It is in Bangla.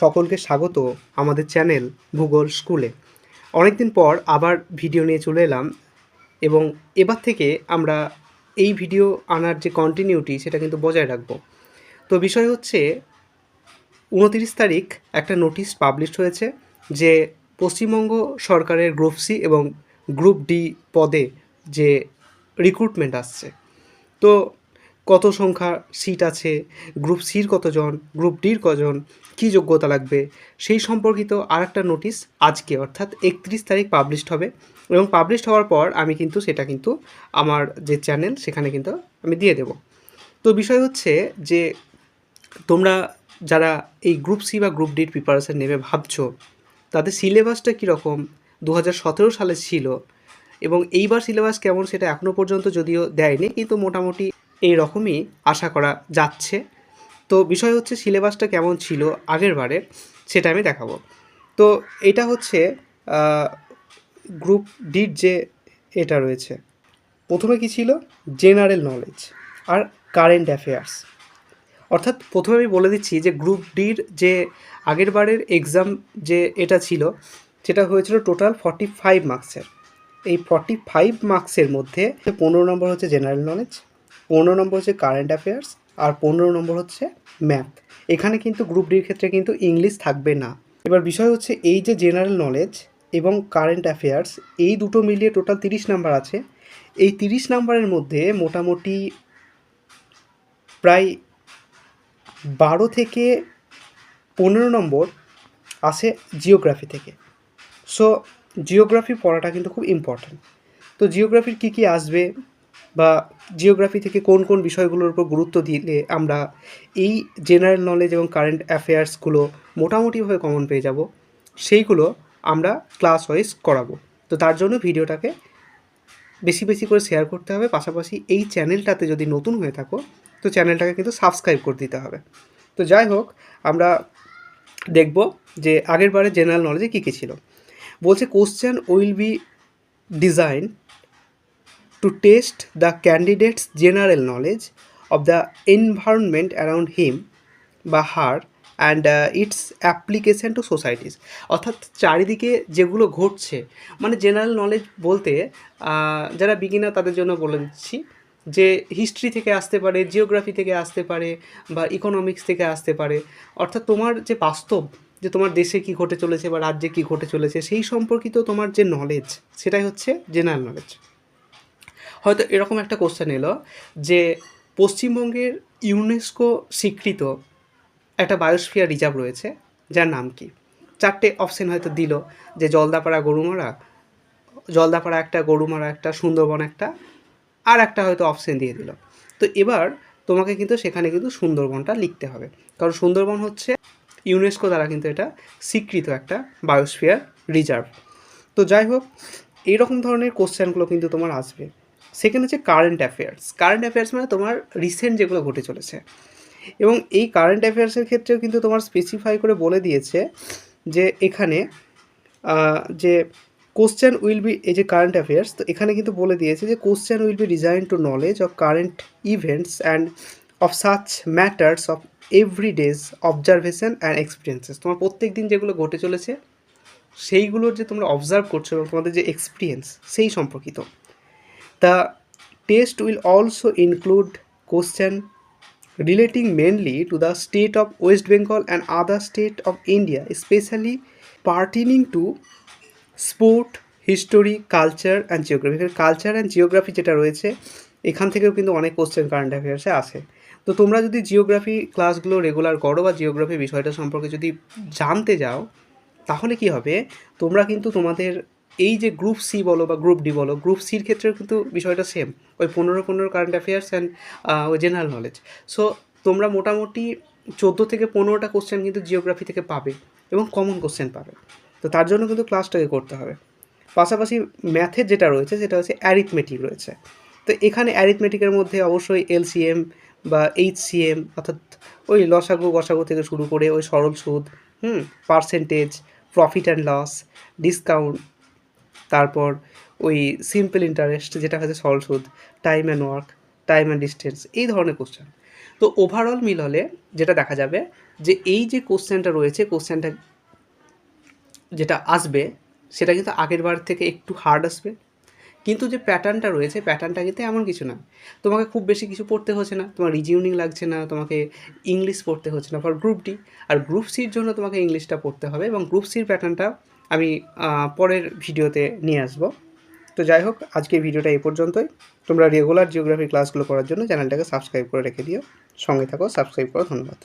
সকলকে স্বাগত আমাদের চ্যানেল ভূগোল স্কুলে। অনেক দিন পর আবার ভিডিও নিয়ে চলে এলাম এবং এবার থেকে আমরা এই ভিডিও আনার যে কন্টিনিউটি সেটা কিন্তু বজায় রাখব। তো বিষয় হচ্ছে, উনতিরিশ তারিখ একটা নোটিশ পাবলিশ হয়েছে যে পশ্চিমবঙ্গ সরকারের গ্রুপ সি এবং গ্রুপ ডি পদে যে রিক্রুটমেন্ট আসছে। তো কত সংখ্যা সিট আছে গ্রুপ সির কতজন গ্রুপ ডির কজন, কী যোগ্যতা লাগবে? সেই সম্পর্কিত আর একটা নোটিশ আজকে, অর্থাৎ একত্রিশ তারিখ পাবলিশড হবে এবং পাবলিশড হওয়ার পর আমি কিন্তু সেটা কিন্তু আমার যে চ্যানেল সেখানে কিন্তু আমি দিয়ে দেব। তো বিষয় হচ্ছে যে তোমরা যারা এই গ্রুপ সি বা গ্রুপ ডির প্রিপারেশান নেবে ভাবছ, তাদের সিলেবাসটা কীরকম? দু হাজার সতেরো সালে ছিল এবং এইবার সিলেবাস কেমন সেটা এখনও পর্যন্ত যদিও দেয়নি, কিন্তু মোটামুটি এই রকমই আশা করা যাচ্ছে। তো বিষয় হচ্ছে সিলেবাসটা কেমন ছিল আগের বারের সেটা আমি দেখাবো। তো এটা হচ্ছে গ্রুপ ডির যে এটা রয়েছে, প্রথমে কি ছিল? জেনারেল নলেজ আর কারেন্ট অ্যাফেয়ার্স অর্থাৎ প্রথমে আমি বলে দিচ্ছি যে গ্রুপ ডির যে আগের বারের এক্সাম যে এটা ছিল, সেটা হয়েছিল টোটাল ফর্টি ফাইভ মার্কসের এই ফর্টি ফাইভ মার্কসের মধ্যে পনেরো নম্বর হচ্ছে জেনারেল নলেজ পনেরো নম্বর হচ্ছে কারেন্ট অ্যাফেয়ার্স আর পনেরো নম্বর হচ্ছে ম্যাথ এখানে কিন্তু গ্রুপ ডির ক্ষেত্রে কিন্তু ইংলিশ থাকবে না। এবার বিষয় হচ্ছে এই যে জেনারেল নলেজ এবং কারেন্ট অ্যাফেয়ার্স এই দুটো মিলিয়ে টোটাল তিরিশ নাম্বার আছে। এই তিরিশ নাম্বারের মধ্যে মোটামুটি প্রায় বারো থেকে পনেরো নম্বর আসে জিওগ্রাফি থেকে। সো জিওগ্রাফি পড়াটা কিন্তু খুব ইম্পর্ট্যান্ট তো জিওগ্রাফির কী কী আসবে? বা জিওগ্রাফি থেকে কোন কোন বিষয়গুলোর উপর গুরুত্ব দিলে আমরা এই জেনারেল নলেজ এবং কারেন্ট অ্যাফেয়ার্সগুলো মোটামুটিভাবে কমন পেয়ে যাব, সেইগুলো আমরা ক্লাস ওয়াইজ করাবো। তো তার জন্য ভিডিওটাকে বেশি বেশি করে শেয়ার করতে হবে, পাশাপাশি এই চ্যানেলটাতে যদি নতুন হয়ে থাকো, তো চ্যানেলটাকে কিন্তু সাবস্ক্রাইব করে দিতে হবে। তো যাই হোক, আমরা দেখব যে আগের বারে জেনারেল নলেজে কী কী ছিল। বলছে question will be design to test the candidates general knowledge of the environment around him বা her and its application to societies অর্থাৎ চারিদিকে যেগুলো ঘটছে মানে জেনারেল নলেজ বলতে যারা বিগিনার তাদের জন্য বলে দিচ্ছি যে হিস্ট্রি থেকে আসতে পারে জিওগ্রাফি থেকে আসতে পারে বা ইকোনমিক্স থেকে আসতে পারে। অর্থাৎ তোমার যে বাস্তব, যে তোমার দেশে কী ঘটে চলেছে বা রাজ্যে কী ঘটে চলেছে, সেই সম্পর্কিত তোমার যে নলেজ সেটাই হচ্ছে জেনারেল নলেজ হয়তো এরকম একটা কোশ্চেন এলো যে পশ্চিমবঙ্গের ইউনেস্কো স্বীকৃত একটা বায়োস্ফিয়ার রিজার্ভ রয়েছে, যার নাম কি? চারটে অপশন হয়তো দিল যে জলদাপাড়া গরুমারা, জলদাপাড়া একটা, গরুমারা একটা, সুন্দরবন একটা, আর একটা হয়তো অপশন দিয়ে দিল। তো এবার তোমাকে কিন্তু সেখানে কিন্তু সুন্দরবনটা লিখতে হবে। কারণ সুন্দরবন হচ্ছে ইউনেস্কো দ্বারা কিন্তু এটা স্বীকৃত একটা বায়োস্ফিয়ার রিজার্ভ তো যাই হোক এইরকম ধরনের কোশ্চেনগুলো কিন্তু তোমার আসবে। সেকেন্ড হচ্ছে কারেন্ট অ্যাফেয়ার্স কারেন্ট অ্যাফেয়ার্স মানে তোমার রিসেন্ট যেগুলো ঘটে চলেছে। এবং এই কারেন্ট অ্যাফেয়ার্সের ক্ষেত্রেও কিন্তু তোমার স্পেসিফাই করে বলে দিয়েছে যে এখানে যে কোশ্চেন উইল বি এই যে কারেন্ট অ্যাফেয়ার্স তো এখানে কিন্তু বলে দিয়েছে যে question will be design to knowledge of current events and of such matters of every days observation and experiences তোমার প্রত্যেক দিন যেগুলো ঘটে চলেছে, সেইগুলোর যে তোমরা অবজার্ভ করছ এবং তোমাদের যে এক্সপিরিয়েন্স সেই সম্পর্কিত। The test will also include question relating mainly to the state of West Bengal and other state of India, especially pertaining to sport, history, culture and geography. Culture and geography যেটা রয়েছে এখান থেকেও কিন্তু অনেক কোশ্চেন কারেন্ট অ্যাফেয়ার্সে আসে তো তোমরা যদি জিওগ্রাফি ক্লাসগুলো রেগুলার করো বা জিওগ্রাফি বিষয়টা সম্পর্কে যদি জানতে যাও তাহলে কি হবে তোমরা কিন্তু তোমাদের এই যে গ্রুপ সি বলো বা গ্রুপ ডি বলো গ্রুপ সির ক্ষেত্রেও কিন্তু বিষয়টা সেম ওই পনেরো পনেরো কারেন্ট অ্যাফেয়ার্স অ্যান্ড ওই জেনারেল নলেজ সো তোমরা মোটামুটি চোদ্দ থেকে পনেরোটা কোশ্চেন কিন্তু জিওগ্রাফি থেকে পাবে এবং কমন কোশ্চেন পাবে। তো তার জন্য কিন্তু ক্লাসটাকে করতে হবে। পাশাপাশি ম্যাথের যেটা রয়েছে, সেটা হচ্ছে অ্যারিথমেটিক রয়েছে। তো এখানে অ্যারিথমেটিকের মধ্যে অবশ্যই এলসিএম বা এইচসিএম অর্থাৎ ওই লসাগু, গসাগু থেকে শুরু করে ওই সরল সুদ, হুম percentage profit and loss discount তারপর ওই সিম্পল ইন্টারেস্ট যেটা হচ্ছে সরল সুদ time and work time and distance এই ধরনের কোশ্চেন তো ওভারঅল মিল হলে যেটা দেখা যাবে যে এই যে কোশ্চেনটা রয়েছে কোশ্চেনটা যেটা আসবে, সেটা কিন্তু আগের বার থেকে একটু হার্ড আসবে। কিন্তু যে প্যাটার্নটা রয়েছে প্যাটার্নটা কিন্তু এমন কিছু না। তোমাকে খুব বেশি কিছু পড়তে হচ্ছে না, তোমার রিজিউনিং লাগছে না, তোমাকে ইংলিশ পড়তে হচ্ছে না ফর গ্রুপ ডি আর গ্রুপ সির জন্য তোমাকে ইংলিশটা পড়তে হবে এবং গ্রুপ সির প্যাটার্নটা আমি পরের ভিডিওতে নিয়ে আসব। তো যাই হোক আজকের ভিডিওটা এই পর্যন্তই। তোমরা রেগুলার জিওগ্রাফি ক্লাসগুলো করার জন্য চ্যানেলটাকে সাবস্ক্রাইব করে রেখে দিও। সঙ্গে থাকো সাবস্ক্রাইব করো, ধন্যবাদ।